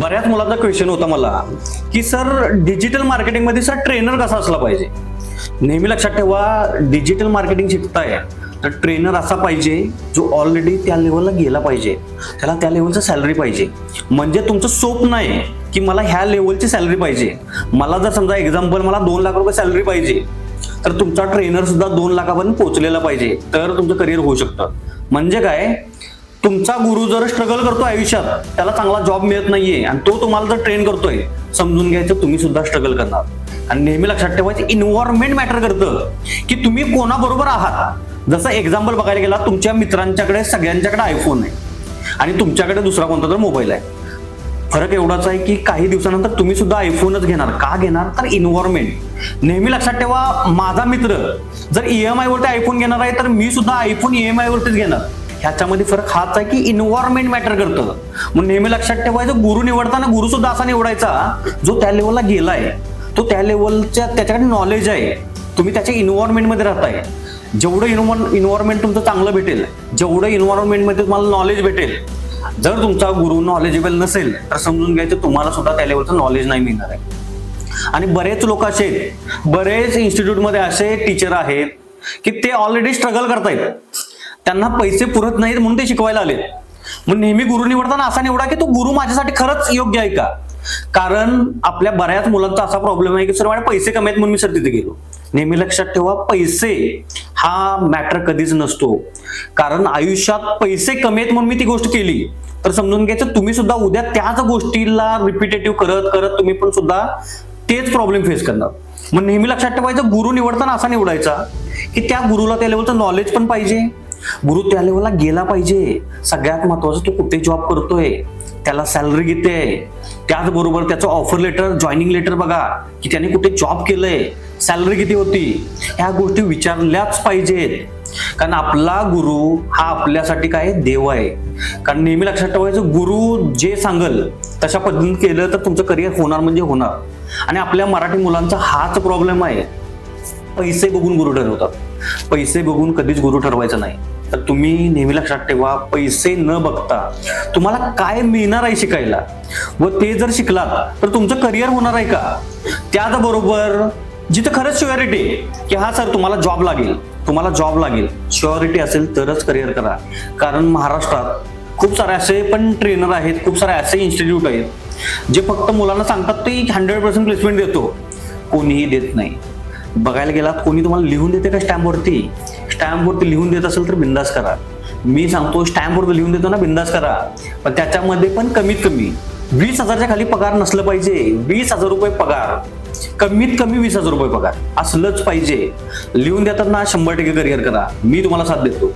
बऱ्याच मुलांचा क्वेश्चन होता मला की सर डिजिटल मार्केटिंगमध्ये सर ट्रेनर कसा असला पाहिजे? नेहमी लक्षात ठेवा डिजिटल मार्केटिंग शिकताय तर ट्रेनर असा पाहिजे जो ऑलरेडी त्या लेवलला गेला पाहिजे. त्याला त्या लेवलचं सॅलरी पाहिजे. म्हणजे तुमचं सोप नाही की मला ह्या लेवलची सॅलरी पाहिजे. मला जर समजा एक्झाम्पल मला दोन लाख रुपये सॅलरी पाहिजे तर तुमचा ट्रेनर सुद्धा दोन लाखापर्यंत पोहोचलेला पाहिजे. तर तुमचं करिअर होऊ शकतं. म्हणजे काय? तुमचा गुरु जर स्ट्रगल करतो आयुष्यात त्याला चांगला जॉब मिळत नाहीये आणि तो तुम्हाला जर ट्रेन करतोय समजून घ्यायचं तुम्ही सुद्धा स्ट्रगल करणार. आणि नेहमी लक्षात ठेवायचं इन्व्हायरमेंट मॅटर करतं. की तुम्ही कोणाबरोबर आहात? जसं एक्झाम्पल बघायला गेला तुमच्या मित्रांच्याकडे सगळ्यांच्याकडे आयफोन आहे. आणि तुमच्याकडे दुसरा कोणता तर मोबाईल आहे. फरक एवढाच आहे की काही दिवसानंतर तुम्ही सुद्धा आयफोनच घेणार. का घेणार? तर इन्व्हायरमेंट नेहमी लक्षात ठेवा माझा मित्र जर E ईएमआय वरती आयफोन घेणार आहे तर मी सुद्धा आयफोन ईएमआय वरतीच घेणार. ह्याच्यामध्ये फरक हाच आहे की इन्व्हायरमेंट मॅटर करतं. मग नेहमी लक्षात ठेवायचं गुरु निवडताना गुरु सुद्धा असा निवडायचा जो त्या लेवलला गेलाय. तो त्या लेवलच्या त्याच्याकडे नॉलेज आहे. तुम्ही त्याच्या इन्व्हायरमेंटमध्ये राहताय. जेवढं इन्व्हायरमेंट तुमचं चांगलं भेटेल जेवढं इन्व्हायरमेंटमध्ये तुम्हाला नॉलेज भेटेल जर तुमचा गुरु नॉलेजेबल नसेल तर समजून घ्यायचं तुम्हाला सुद्धा त्या लेवलचं नॉलेज नाही मिळणार आहे. आणि बरेच लोक असे आहेत बरेच इन्स्टिट्यूटमध्ये असे टीचर आहेत की ते ऑलरेडी स्ट्रगल करतायत. त्यांना पैसे पुरत नाहीत म्हणून ते शिकवायला आले मग नेहमी गुरु निवडताना असा निवडा की तो गुरु माझ्यासाठी खरंच योग्य आहे का? कारण आपल्या बऱ्याच मुलांचा असा प्रॉब्लेम आहे की सर माझे पैसे कमी आहेत म्हणून मी सर तिथे गेलो. नेहमी लक्षात ठेवा पैसे हा मॅटर कधीच नसतो. कारण आयुष्यात पैसे कमी आहेत म्हणून मी ती गोष्ट केली. तर समजून घ्यायचं तुम्ही सुद्धा उद्या त्याच गोष्टीला रिपिटेटिव्ह करत करत तुम्ही पण सुद्धा तेच प्रॉब्लेम फेस करणार. मग नेहमी लक्षात ठेवायचं गुरु निवडताना असा निवडायचा की त्या गुरुला त्या लेवलचं नॉलेज पण पाहिजे. गुरु त्या लेवलला गेला पाहिजे. सगळ्यात महत्वाचं तो कुठे जॉब करतोय? त्याला सॅलरी किती आहे त्याचबरोबर त्याचं ऑफर लेटर जॉईनिंग लेटर बघा की त्याने कुठे जॉब केलंय. सॅलरी किती होती? ह्या गोष्टी विचारल्याच पाहिजेत. कारण आपला गुरु हा आपल्यासाठी काय? देव आहे. कारण नेहमी लक्षात ठेवायचं गुरु जे सांगल तशा पद्धतीने केलं तर तुमचं करिअर होणार म्हणजे होणार. आणि आपल्या मराठी मुलांचा हाच प्रॉब्लेम आहे. पैसे बघून गुरु ठरवतात. पैसे बघून कधीच गुरु ठरवायचा नाही. तर तुम्ही नेहमी लक्षात ठेवा पैसे न बघता तुम्हाला काय मिळणार आहे शिकायला? व ते जर शिकलात तर तुमचं करिअर होणार आहे का? त्याचबरोबर जिथं खरंच शुअरिटी की हा सर तुम्हाला जॉब लागेल. तुम्हाला जॉब लागेल. शुअरिटी असेल तरच करिअर करा. कारण महाराष्ट्रात खूप सारे असे पण ट्रेनर आहेत खूप सारे असे इन्स्टिट्यूट आहेत जे फक्त मुलांना सांगतात ते हंड्रेड पर्सेंट प्लेसमेंट देतो. कोणीही देत नाही. बघायला गेलात कोणी तुम्हाला लिहून देते का स्टॅम्पवरती स्टॅम्पवरती लिहून देत असेल तर बिंदास करा. मी सांगतो स्टॅम्पवरती लिहून देतो ना बिंदास करा. पण त्याच्यामध्ये पण कमीत कमी वीस हजारच्या खाली पगार नसलं पाहिजे. वीस हजार रुपये पगार. कमीत कमी वीस हजार रुपये पगार. असलंच पाहिजे. लिहून देतात ना शंभर टक्के करिअर करा. मी तुम्हाला साथ देतो.